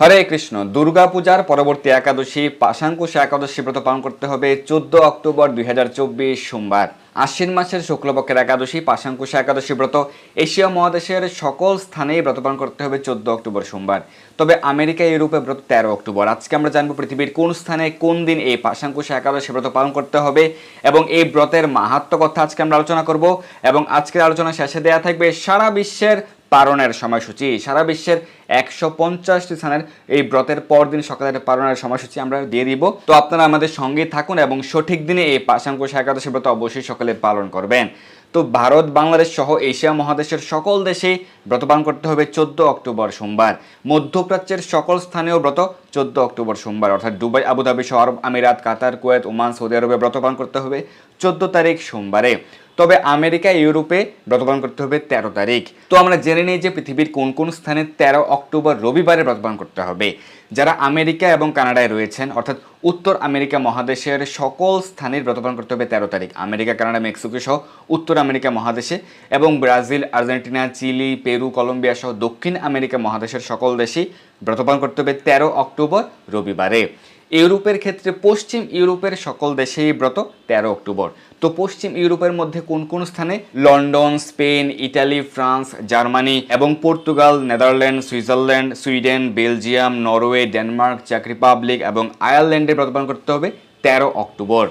হরে কৃষ্ণ। দুর্গাপূজার পরবর্তী একাদশী পাশাঙ্কুশ একাদশী ব্রত পালন করতে হবে চোদ্দ অক্টোবর দুই হাজার চব্বিশ সোমবার। আশ্বিন মাসের শুক্লপক্ষের একাদশী পাশাঙ্কুশ একাদশী ব্রত। এশিয়া মহাদেশের সকল স্থানেই ব্রত পালন করতে হবে চোদ্দ অক্টোবর সোমবার। তবে আমেরিকা ইউরোপে ব্রত তেরো অক্টোবর। আজকে আমরা জানব পৃথিবীর কোন স্থানে কোন দিন এই পাশাঙ্কুশ একাদশী ব্রত পালন করতে হবে এবং এই ব্রতের মাহাত্ম কথা আজকে আমরা আলোচনা করব এবং আজকের আলোচনা শেষে দেয়া থাকবে সারা বিশ্বের পালনের সময়সূচি। সারা বিশ্বের একশো পঞ্চাশটি স্থানের এই ব্রতের পরদিন সকালের পালনের সময়সূচি আমরা দিয়ে দিব। তো আপনারা আমাদের সঙ্গে থাকুন এবং সঠিক দিনে এই পাশাঙ্কুশ একাদশী ব্রত অবশ্যই সকলে পালন করবেন। তো ভারত, বাংলাদেশ সহ এশিয়া মহাদেশের সকল দেশেই ব্রত পালন করতে হবে চোদ্দ অক্টোবর সোমবার। মধ্যপ্রাচ্যের সকল স্থানীয় ব্রত চোদ্দ অক্টোবর সোমবার। অর্থাৎ দুবাই, আবুধাবি, সহ আরব আমিরাত, কাতার, কুয়েত, ওমান, সৌদি আরবে ব্রত পালন করতে হবে চোদ্দ তারিখ সোমবারে। তবে আমেরিকা, ইউরোপে ব্রত পালন করতে হবে তেরো তারিখ। তো আমরা জেনে নিই যে পৃথিবীর কোন কোন স্থানে তেরো অক্টোবর রবিবারে ব্রত পালন করতে হবে। যারা আমেরিকা এবং কানাডায় রয়েছেন, অর্থাৎ উত্তর আমেরিকা মহাদেশের সকল স্থানের ব্রত পালন করতে হবে তেরো তারিখ। আমেরিকা, কানাডা, মেক্সিকো সহ উত্তর আমেরিকা মহাদেশে এবং Brazil, Argentina, Chile, Peru, Colombia সহ দক্ষিণ আমেরিকা মহাদেশের সকল দেশেই ব্রত পালন করতে হবে তেরো অক্টোবর রবিবারে। ইউরোপের ক্ষেত্রে পশ্চিম ইউরোপের সকল দেশেই ব্রত তেরো অক্টোবর। তো পশ্চিম ইউরোপের মধ্যে কোন কোন স্থানে? London, Spain, Italy, France, Germany এবং Portugal, Netherland, Switzerland, Sweden, Belgium, Norway, Denmark, check Republic এবং আয়ারল্যান্ডে ব্রত পালন করতে হবে তেরো অক্টোবর।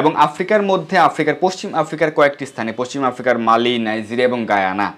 এবং আফ্রিকার মধ্যে, আফ্রিকার, পশ্চিম আফ্রিকার কয়েকটি স্থানে, পশ্চিম আফ্রিকার মালি, নাইজেরিয়া এবং গায়ানা।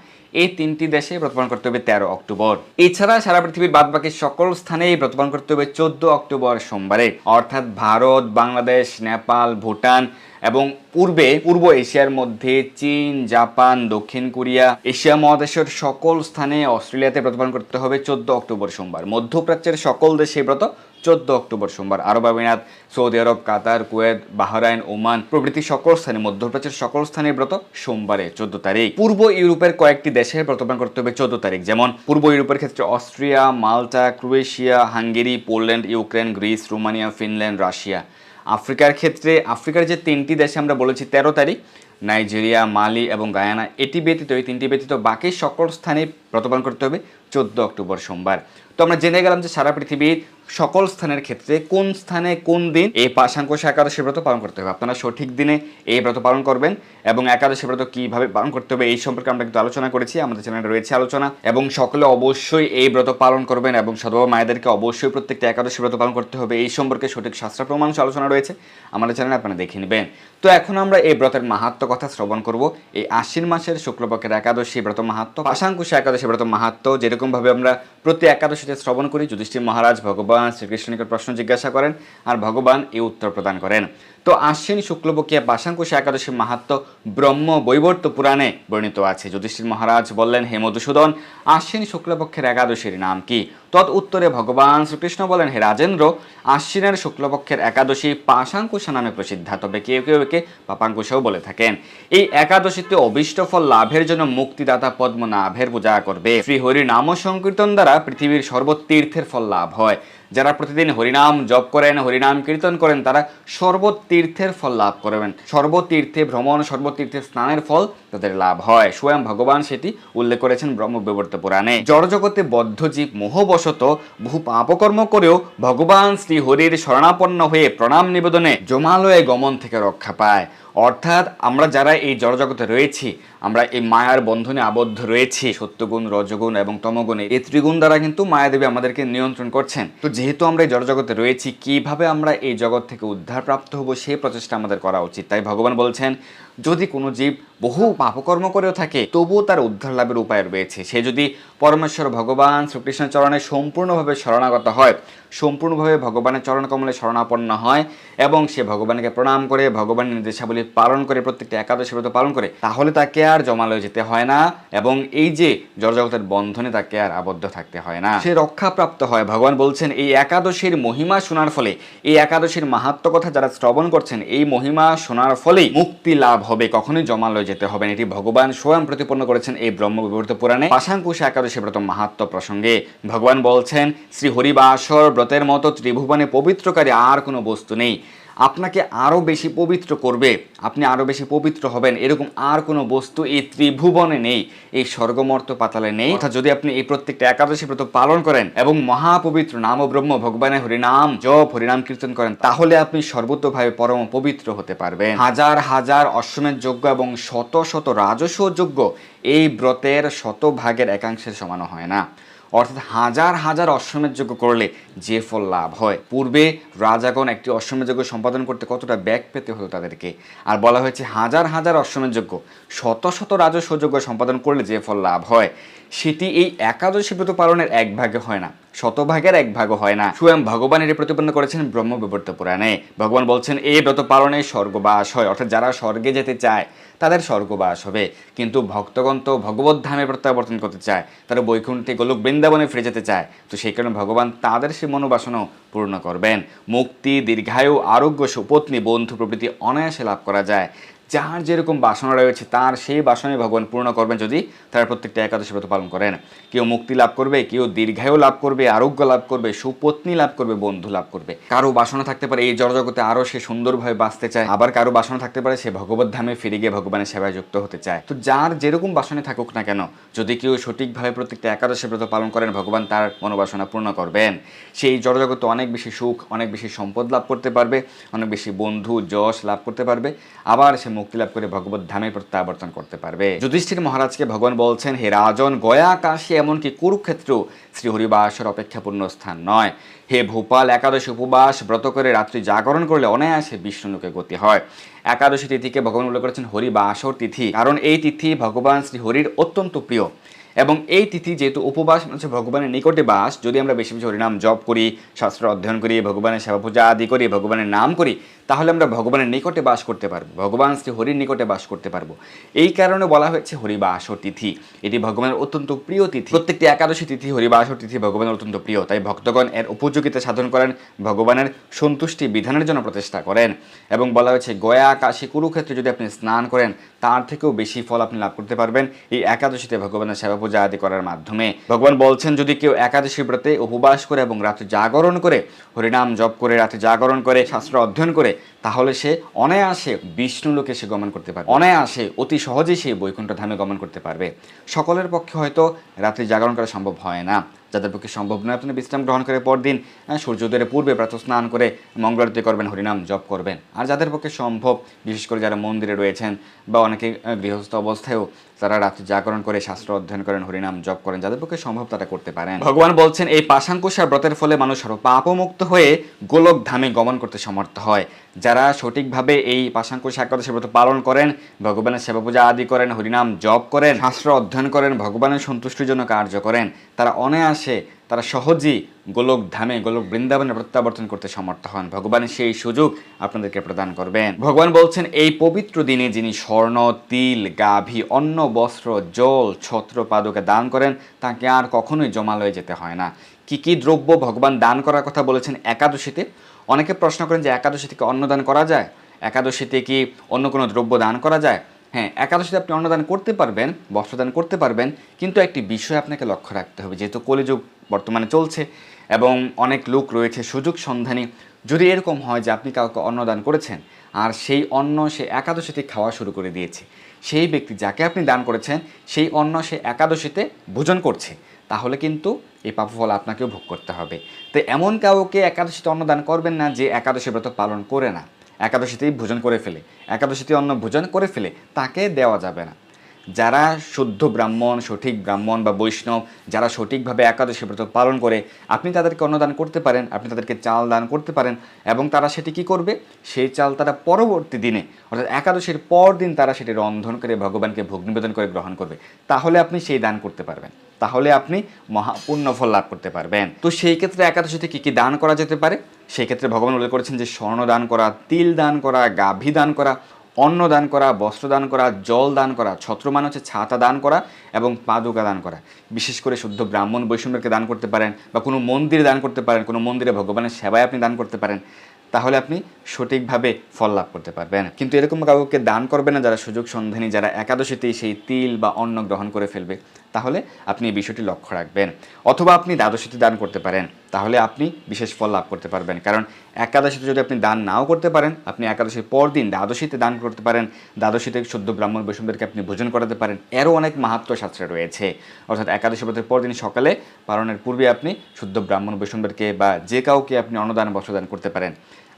এই তিনটি দেশে ব্রতপালন করতে হবে তেরো অক্টোবর। এছাড়া সারা পৃথিবীর বাদবাকি সকল স্থানেই ব্রতপালন করতে হবে চোদ্দ অক্টোবর সোমবারে। অর্থাৎ ভারত, বাংলাদেশ, নেপাল, ভুটান এবং পূর্বে পূর্ব এশিয়ার মধ্যে চীন, জাপান, দক্ষিণ কোরিয়া, এশিয়া মহাদেশের সকল স্থানে অস্ট্রেলিয়াতে ব্রতপালন করতে হবে চোদ্দ অক্টোবর সোমবার। মধ্যপ্রাচ্যের সকল দেশে ব্রত চোদ্দ অক্টোবর সোমবার। Arab Emirates, Saudi Arab, Qatar, Kuwait, Bahrain, Oman প্রভৃতি সকল স্থানে মধ্যপ্রাচ্যের সকল স্থানে ব্রত সোমবারে চোদ্দ তারিখ। পূর্ব ইউরোপের কয়েকটি দেশে ব্রতপালন করতে হবে চোদ্দ তারিখ। যেমন পূর্ব ইউরোপের ক্ষেত্রে Austria, Malta, Croatia, Hungary, Poland, Ukraine, Greece, Romania, Finland, Russia. আফ্রিকার ক্ষেত্রে, আফ্রিকার যে তিনটি দেশে আমরা বলেছি তেরো তারিখ, নাইজেরিয়া, মালি এবং গায়ানা, এটি ব্যতীত, এই তিনটি ব্যতীত বাকি সকল স্থানে ব্রতপালন করতে হবে চোদ্দ অক্টোবর সোমবার। তো আমরা জেনে গেলাম যে সারা পৃথিবীর সকল স্থানের ক্ষেত্রে কোন স্থানে কোন দিন এই পাশাঙ্কুশ একাদশী ব্রত পালন করতে হবে। আপনারা সঠিক দিনে এই ব্রত পালন করবেন এবং একাদশী ব্রত কীভাবে পালন করতে হবে এই সম্পর্কে আমরা কিন্তু আলোচনা করেছি, আমাদের চ্যানেলে রয়েছে আলোচনা এবং সকলে অবশ্যই এই ব্রত পালন করবেন এবং সদবা মায়েদেরকে অবশ্যই প্রত্যেকটা একাদশী ব্রত পালন করতে হবে এই সম্পর্কে সঠিক শাস্ত্র প্রমাণ আলোচনা রয়েছে, আমাদের চ্যানেলে আপনারা দেখে নেবেন। তো এখন আমরা এই ব্রতের মাহাত্ম কথা শ্রবণ করব। এই আশ্বিন মাসের শুক্লপক্ষের একাদশী ব্রত মাহাত্ম পাশাঙ্কুশ একাদশী ব্রত মাহাত্ম যেরকমভাবে আমরা প্রতি একাদশীতে শ্রবণ করি, যুধিষ্ঠির মহারাজ ভগবান শ্রীকৃষ্ণকে প্রশ্ন জিজ্ঞাসা করেন আর ভগবান এই উত্তর প্রদান করেন। তো আশ্বিন শুক্লপক্ষিয়া বাসাঙ্কুশ একাদশী মাহাত্ম ব্রহ্ম বৈবর্ত পুরাণে বর্ণিত আছে। যুধিষ্ঠির মহারাজ বললেন, হে মধুসূদন, আশ্বিন শুক্লপক্ষের একাদশীর নাম কি? তৎ উত্তরে ভগবান শ্রীকৃষ্ণ বলেন, হে রাজেন্দ্র, আশ্বিনের শুক্লপক্ষের একাদশী পাশাঙ্কুশা নামে প্রসিদ্ধা। তবে কেউ কেউ একে পাপাঙ্কুশাও বলে থাকেন। এই একাদশীতে অবিষ্ট ফল লাভের জন্য মুক্তিদাতা পদ্মনাভের পূজা করবে। শ্রী হরি নাম সংকীর্তন দ্বারা পৃথিবীর সর্বতীর্থের ফল লাভ হয়। যারা প্রতিদিন হরিনাম জপ করেন, হরিনাম কীর্তন করেন, তারা সর্বতীর্থের ফল লাভ করবেন। সর্বতীর্থে ভ্রমণ, সর্বতীর্থে স্নানের ফল তাদের লাভ হয়। স্বয়ং ভগবান সেটি উল্লেখ করেছেন ব্রহ্মবিবর্ত পুরাণে। জড়জগতে বদ্ধজীব মোহবশত বহু পাপকর্ম করেও ভগবান শ্রী হরির শরণাপন্ন হয়ে প্রণাম নিবেদনে জমালয়ে গমন থেকে রক্ষা পায়। অর্থাৎ আমরা যারা এই জড়জগতে রয়েছি, আমরা এই মায়ার বন্ধনে আবদ্ধ রয়েছি, সত্যগুণ, রজগুণ এবং তমগুণে, এই ত্রিগুণ দ্বারা কিন্তু মায়াদেবী আমাদেরকে নিয়ন্ত্রণ করছেন। তো যেহেতু আমরা এই জড়জগতে রয়েছি, কীভাবে আমরা এই জগৎ থেকে উদ্ধার প্রাপ্ত হব সেই প্রচেষ্টা আমাদের করা উচিত? তাই ভগবান বলছেন যদি কোনো জীব বহু পাপকর্ম করেও থাকে, তবুও তার উদ্ধার লাভের উপায় রয়েছে। সে যদি পরমেশ্বর ভগবান শ্রীকৃষ্ণের চরণে সম্পূর্ণভাবে শরণাগত হয়, সম্পূর্ণভাবে ভগবানের চরণ কমলে শরণাপন্ন হয় এবং সে ভগবানকে প্রণাম করে, ভগবানের নির্দেশাবলী পালন করে, প্রত্যেকটা একাদশী ব্রত পালন করে, তাহলে তাকে আর জমালয়ে যেতে হয় না এবং এই যে জড়জগতের বন্ধনে তাকে আর আবদ্ধ থাকতে হয় না। সে রক্ষাপ্রাপ্ত হয়। ভগবান বলছেন, এই একাদশীর মহিমা শোনার ফলে, এই একাদশীর মাহাত্ম কথা যারা শ্রবণ করছেন, এই মহিমা শোনার ফলেই মুক্তি লাভ হবে, কখনোই জমালয়ে যেতে হবে না। এটি ভগবান স্বয়ং প্রতিপন্ন করেছেন এই ব্রহ্ম বিবর্ত পুরাণে। পাশাঙ্কুশ একাদশী ব্রত মাহাত্ম প্রসঙ্গে ভগবান বলছেন শ্রী হরিবাসর ব্রতের মতো ত্রিভুবনে পবিত্রকারী আর কোনো বস্তু নেই। আপনাকে আরও বেশি পবিত্র করবে। আপনি আরও বেশি পবিত্র হবেন। এরকম আর কোনো বস্তু এই ত্রিভুবনে নেই। এই স্বর্গমর্ত পাতালে নেই। অর্থাৎ যদি আপনি এই প্রত্যেকটা একাদশী ব্রত পালন করেন এবং মহাপবিত্র নাম ব্রহ্ম ভগবানের হরিনাম জপ, হরিনাম কীর্তন করেন, তাহলে আপনি সর্বতভাবে পরম পবিত্র হতে পারবেন। হাজার হাজার অশ্বমেধ যোগ্য এবং শত শত রাজস্ব যোগ্য এই ব্রতের শতভাগের একাংশের সমানও হয় না। অর্থাৎ হাজার হাজার অশ্বমেধ যজ্ঞ করলে যে ফল লাভ হয়। পূর্বে রাজাগণ একটি অশ্বমেধ যজ্ঞ সম্পাদন করতে কতটা ব্যাগ পেতে হতো তাদেরকে? আর বলা হয়েছে হাজার হাজার অশ্বমেধ যজ্ঞ শত শত রাজস্ব যজ্ঞ সম্পাদন করলে যে ফল লাভ হয়, সেটি এই একাদশী ব্রত পালনের এক ভাগে হয় না। শতভাগের এক ভাগও হয় না। স্বয়ং ভগবান এটি প্রতিপন্ন করেছেন ব্রহ্ম বিবর্ত পুরাণে ভগবান বলছেন এই ব্রত পালনে স্বর্গবাস হয়। অর্থাৎ যারা স্বর্গে যেতে চায়, তাদের স্বর্গবাস হবে। কিন্তু ভক্তগণ তো ভগবত ধামে প্রত্যাবর্তন করতে চায়, তারা বৈকুণ্ঠে গোলক বৃন্দাবনে ফিরে যেতে চায়। তো সেই কারণে ভগবান তাদের সেই মনোবাসনাও পূর্ণ করবেন। মুক্তি, দীর্ঘায়ু, আরোগ্য, সুপত্নী, বন্ধু প্রভৃতি অনায়াসে লাভ করা যায়। যার যেরকম বাসনা রয়েছে, তার সেই বাসনাই ভগবান পূর্ণ করবেন যদি তারা প্রত্যেকটা একাদশী ব্রত পালন করেন। কেউ মুক্তি লাভ করবে, কেউ দীর্ঘায়ু লাভ করবে, আরোগ্য লাভ করবে, সুপত্নী লাভ করবে, বন্ধু লাভ করবে। কারও বাসনা থাকতে পারে, এই জড়জগতে আরও সে সুন্দরভাবে বাঁচতে চায়। আবার কারও বাসনা থাকতে পারে, সে ভগবত ধামে ফিরে গিয়ে ভগবানের সেবায় যুক্ত হতে চায়। তো যার যেরকম বাসনে থাকুক না কেন, যদি কেউ সঠিকভাবে প্রত্যেকটা একাদশী ব্রত পালন করেন, ভগবান তার মনোবাসনা পূর্ণ করবেন। সেই জড়জগতে অনেক বেশি সুখ, অনেক বেশি সম্পদ লাভ করতে পারবে, অনেক বেশি বন্ধু, যশ লাভ করতে পারবে। আবার সে মুক্তি লাভ করে ভগবত ধামে প্রত্যাবর্তন করতে পারবে। যুধিষ্ঠির মহারাজকে ভগবান বলছেন, হে রাজন, গয়া, কাশী এমনকি কুরুক্ষেত্র শ্রী হরিবাসর অপেক্ষাপূর্ণ স্থান নয়। হে ভূপাল, একাদশী উপবাস, ব্রত করে রাত্রি জাগরণ করলে অনায়াসে বিষ্ণুলোকে গতি হয়। একাদশী তিথিকে ভগবান উল্লেখ করেছেন হরিবাসর তিথি, কারণ এই তিথি ভগবান শ্রী হরির অত্যন্ত প্রিয়। এবং এই তিথি যেহেতু উপবাস মানে হচ্ছে ভগবানের নিকটে বাস যদি আমরা বেশি বেশি হরিনাম জপ করি, শাস্ত্র অধ্যয়ন করি, ভগবানের সেবা পূজা আদি করি, ভগবানের নাম করি তাহলে আমরা ভগবানের নিকটে বাস করতে পারব, ভগবান শ্রী হরির নিকটে বাস করতে পারব। এই কারণে বলা হয়েছে হরিবাসর তিথি। এটি ভগবানের অত্যন্ত প্রিয় তিথি। প্রত্যেকটি একাদশী তিথি হরিবাসর তিথি ভগবানের অত্যন্ত প্রিয়। তাই ভক্তগণ এর উপযোগিতা সাধন করেন, ভগবানের সন্তুষ্টি বিধানের জন্য প্রচেষ্টা করেন এবং বলা হয়েছে, গয়া, কাশী, কুরুক্ষেত্রে যদি আপনি স্নান করেন, তার থেকেও বেশি ফল আপনি লাভ করতে পারবেন এই একাদশীতে ভগবানের সেবা পূজা আদি করার মাধ্যমে। ভগবান বলছেন, যদি কেউ একাদশী ব্রতে উপবাস করে এবং রাতে জাগরণ করে, হরিনাম জপ করে রাতে জাগরণ করে, শাস্ত্র অধ্যয়ন করে তাহলে সে অনায়াসে বিষ্ণু লোকে সে গমন করতে পারবে। অনায়াসে, অতি সহজেই সে বৈকুণ্ঠ ধামে গমন করতে পারবে। সকলের পক্ষে হয়তো রাত্রি জাগরণ করা সম্ভব হয় না। যাদের পক্ষে সম্ভব নয়। আপনি বিশ্রাম গ্রহণ করে পরদিন সূর্যোদয়ের পূর্বে প্রাতঃ স্নান করে মঙ্গলারতি করবেন, হরিনাম জপ করবেন। আর যাদের পক্ষে সম্ভব, বিশেষ করে যারা মন্দিরে রয়েছেন বা অনেকে গৃহস্থ অবস্থায়ও তারা রাত্রি জাগরণ করে, শাস্ত্র অধ্যয়ন করেন, হরিনাম জপ করেন, যাদের পক্ষে সম্ভব তারা করতে পারেন। ভগবান বলছেন, এই পাশাঙ্কুশা ব্রতের ফলে মানুষ পাপমুক্ত হয়ে গোলক ধামে গমন করতে সমর্থ হয়। যারা সঠিকভাবে এই পাশাঙ্কুশ একাদশী ব্রত পালন করেন, ভগবানের সেবা পূজা আদি করেন, হরিনাম জপ করেন, শাস্ত্র অধ্যয়ন করেন, ভগবানের সন্তুষ্টির জন্য কার্য করেন, তারা অনায়াসে তারা সহজেই গোলক ধামে, গোলক বৃন্দাবনে প্রত্যাবর্তন করতে সমর্থ হন। ভগবান সেই সুযোগ আপনাদেরকে প্রদান করবেন। ভগবান বলছেন, এই পবিত্র দিনে যিনি স্বর্ণ, তিল, গাভী, অন্ন, বস্ত্র, জল, ছত্র, পাদকে দান করেন, তাকে আর কখনোই জমালয়ে যেতে হয় না। কি কি দ্রব্য ভগবান দান করার কথা বলেছেন একাদশীতে? অনেকে প্রশ্ন করেন যে একাদশী থেকে অন্নদান করা যায়? একাদশীতে কি অন্য কোনো দ্রব্য দান করা যায়? হ্যাঁ একাদশীতে আপনি অন্নদান করতে পারবেন, বস্ত্রদান করতে পারবেন, কিন্তু একটি বিষয় আপনাকে লক্ষ্য রাখতে হবে, যেহেতু কলিযুগ বর্তমানে চলছে এবং অনেক লোক রয়েছে সুযোগ সন্ধানী। যদি এরকম হয় যে আপনি কাউকে অন্নদান করেছেন, আর সেই অন্ন সে একাদশীতে খাওয়া শুরু করে দিয়েছে, সেই ব্যক্তি যাকে আপনি দান করেছেন, সেই অন্ন সে একাদশীতে ভোজন করছে, তাহলে কিন্তু এই পাপফল আপনাকেও ভোগ করতে হবে। তো এমন কাউকে একাদশীতে অন্নদান করবেন না যে একাদশী ব্রত পালন করে না। একাদশীতেই ভোজন করে ফেলে। একাদশীতে অন্ন ভোজন করে ফেলে তাকে দেওয়া যাবে না। যারা শুদ্ধ ব্রাহ্মণ, সঠিক ব্রাহ্মণ বা বৈষ্ণব, যারা সঠিকভাবে একাদশী ব্রত পালন করে, আপনি তাদেরকে অন্নদান করতে পারেন, আপনি তাদেরকে চাল দান করতে পারেন এবং তারা সেটি কি করবে? সেই চাল তারা পরবর্তী দিনে, অর্থাৎ একাদশীর পর দিন তারা সেটি রন্ধন করে, ভগবানকে ভোগ নিবেদন করে গ্রহণ করবে। তাহলে আপনি সেই দান করতে পারবেন। তাহলে আপনি মহাপুণ্য ফল লাভ করতে পারবেন। তো সেই ক্ষেত্রে একাদশীতে কী কী দান করা যেতে পারে? সেই ক্ষেত্রে ভগবান উল্লেখ করেছেন যে স্বর্ণ দান করা, তিল দান করা, গাভী দান করা অন্ন দান করা বস্ত্র দান করা জল দান করা ছত্র মানে হচ্ছে ছাতা দান করা এবং পাদুকা দান করা। বিশেষ করে শুদ্ধ ব্রাহ্মণ বৈষ্ণবকে দান করতে পারেন বা কোনো মন্দিরে দান করতে পারেন, কোনো মন্দিরে ভগবানের সেবায় আপনি দান করতে পারেন, তাহলে আপনি সঠিকভাবে ফল লাভ করতে পারবেন। কিন্তু এরকম কাউকে দান করবে না যারা সুযোগ সন্ধানী, যারা একাদশীতেই সেই তিল বা অন্ন গ্রহণ করে ফেলবে। তাহলে আপনি এই বিষয়টি লক্ষ্য রাখবেন। অথবা আপনি দ্বাদশীতে দান করতে পারেন তাহলে আপনি বিশেষ ফল লাভ করতে পারবেন। কারণ একাদশীতে যদি আপনি দান নাও করতে পারেন আপনি একাদশীর পর দিন দ্বাদশীতে দান করতে পারেন দ্বাদশীতে শুদ্ধ ব্রাহ্মণ বৈষ্ণবদেরকে আপনি ভোজন করাতে পারেন এরও অনেক মাহাত্ম শাস্ত্রে রয়েছে। অর্থাৎ একাদশী ব্রতের পর দিন সকালে পালনের পূর্বে আপনি শুদ্ধ ব্রাহ্মণ বৈষ্ণবদেরকে বা যে কাউকে আপনি অন্নদান বস্ত্রদান করতে পারেন।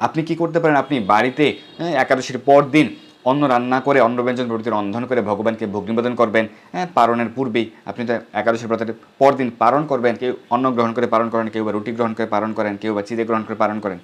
আপনি কি করতে পারেন? আপনি বাড়িতে হ্যাঁ, একাদশীর পর দিন অন্ন রান্না করে অন্ন ব্যঞ্জন প্রভৃতি রন্ধন করে ভগবানকে ভোগ নিবেদন করবেন। হ্যাঁ পারণের পূর্বেই আপনি তো একাদশী ব্রতের পরদিন পালন করবেন, কেউ অন্ন গ্রহণ করে পালন করেন, কেউ বা রুটি গ্রহণ করে পালন করেন, কেউ বা চিড়ে গ্রহণ করে পালন করেন।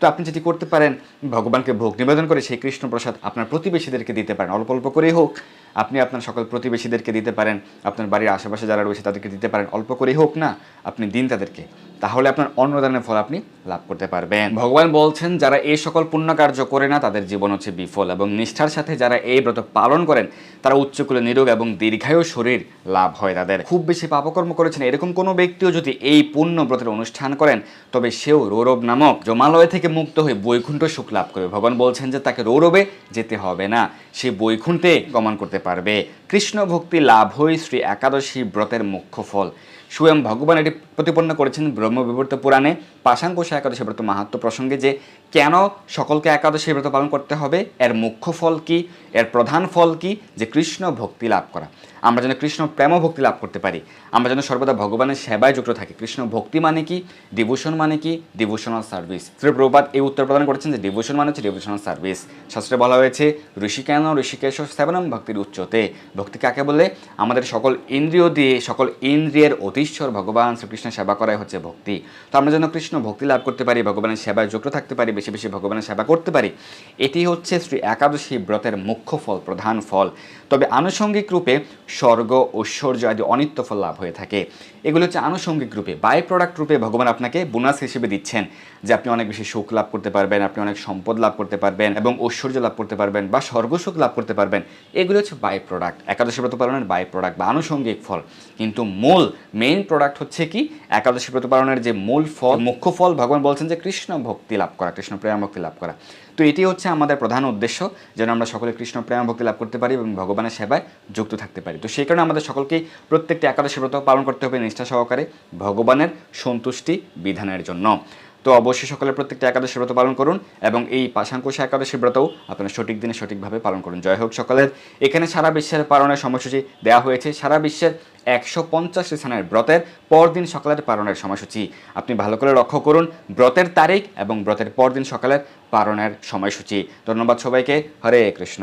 তো আপনি যদি করতে পারেন, ভগবানকে ভোগ নিবেদন করে সেই কৃষ্ণ প্রসাদ আপনার প্রতিবেশীদেরকে দিতে পারেন। অল্প অল্প করেই হোক আপনি আপনার সকল প্রতিবেশীদেরকে দিতে পারেন, আপনার বাড়ির আশেপাশে যারা রয়েছে তাদেরকে দিতে পারেন, অল্প করেই হোক না, আপনি দিন তাদেরকে। তাহলে আপনার অন্নদানের ফল আপনি লাভ করতে পারবেন। ভগবান বলছেন, যারা এই সকল পুণ্য কার্য করে না, তাদের জীবন হচ্ছে বিফল এবং নিষ্ঠার সাথে যারা এই ব্রত পালন করেন, তারা উচ্চকুলে নিরোগ এবং দীর্ঘায়ু শরীর লাভ হয় তাদের। খুব বেশি পাপকর্ম করেছেন এরকম কোনো ব্যক্তিও যদি এই পুণ্য ব্রতের অনুষ্ঠান করেন, তবে সেও রৌরব নামক জমালয় থেকে মুক্ত হয়ে বৈকুণ্ঠ সুখ লাভ করবে। ভগবান বলছেন যে তাকে রৌরবে যেতে হবে না। সে বৈকুণ্ঠে গমন করতে পারবে। কৃষ্ণ ভক্তি লাভ হই শ্রী একাদশী ব্রতের মুখ্য ফল। স্বয়ং ভগবান এটি প্রতিপন্ন করেছেন ব্রহ্মবিবর্ত পুরাণে পাশাঙ্কুশ একাদশী ব্রত মাহাত্ম প্রসঙ্গে যে কেন সকলকে একাদশী ব্রত পালন করতে হবে, এর মুখ্য ফল কি, এর প্রধান ফল কি, যে কৃষ্ণ ভক্তি লাভ করা। আমরা যেন কৃষ্ণ প্রেম ভক্তি লাভ করতে পারি, আমরা যেন সর্বদা ভগবানের সেবায় যুক্ত থাকি। কৃষ্ণ ভক্তি মানে কি ডিভোশন মানে কি ডিভোশনাল সার্ভিস শ্রী প্রভুপাত এই উত্তর প্রদান করেছেন যে ডিভোশন মানে হচ্ছে ডিভোশনাল সার্ভিস শাস্ত্রে বলা হয়েছে, ঋষিকেন ঋষিকেশ সেবনম ভক্তির উচ্চতে। ভক্তি কাকে বলে? আমাদের সকল ইন্দ্রিয় দিয়ে, সকল ইন্দ্রিয়ের অধীশ্বর ভগবান শ্রীকৃষ্ণের সেবা করাই হচ্ছে ভক্তি। তো আমরা যেন কৃষ্ণ ভক্তি লাভ করতে পারি, ভগবানের সেবায় যুক্ত থাকতে পারি, বেশি বেশি ভগবানের সেবা করতে পারি, এটি হচ্ছে শ্রী একাদশী ব্রতের মুখ্য ফল, প্রধান ফল। তবে আনুষঙ্গিক রূপে স্বর্গ ঐশ্বর্য আদি অনিত্য ফল লাভ হয়ে থাকে। এগুলো হচ্ছে আনুষঙ্গিক রূপে বাই প্রোডাক্ট রূপে ভগবান আপনাকে বোনাস হিসেবে দিচ্ছেন, যে আপনি অনেক বেশি সুখ লাভ করতে পারবেন, আপনি অনেক সম্পদ লাভ করতে পারবেন এবং ঐশ্বর্য লাভ করতে পারবেন বা স্বর্গসুখ লাভ করতে পারবেন। এগুলো হচ্ছে বাই প্রোডাক্ট একাদশী ব্রত পালনের বাই প্রোডাক্ট বা আনুষঙ্গিক ফল। কিন্তু মূল মেইন প্রোডাক্ট হচ্ছে কি? একাদশী ব্রত পালনের যে মূল ফল, মুখ্য ফল ভগবান বলছেন যে কৃষ্ণ ভক্তি লাভ করা, কৃষ্ণ প্রেম ভক্তি লাভ করা। তো এটি হচ্ছে আমাদের প্রধান উদ্দেশ্য, যেন আমরা সকলে কৃষ্ণ প্রেম ভক্তি লাভ করতে পারি এবং ভগবানের সেবায় যুক্ত থাকতে পারি। তো সেই কারণে আমাদের সকলকেই প্রত্যেকটি একাদশী ব্রত পালন করতে হবে নিষ্ঠা সহকারে ভগবানের সন্তুষ্টি বিধানের জন্য। তো অবশ্যই সকলে প্রত্যেকটা একাদশী ব্রত পালন করুন এবং এই পাশাঙ্কুশ একাদশী ব্রতও আপনারা সঠিক দিনে সঠিকভাবে পালন করুন। জয় হোক সকলের। এখানে সারা বিশ্বের পালনের সময়সূচি দেওয়া হয়েছে। সারা বিশ্বের একশো পঞ্চাশ স্থানের ব্রতের পরদিন সকালের পালনের সময়সূচি। আপনি ভালো করে লক্ষ্য করুন, ব্রতের তারিখ এবং ব্রতের পরদিন সকালের পালনের সময়সূচি। ধন্যবাদ সবাইকে। হরে কৃষ্ণ।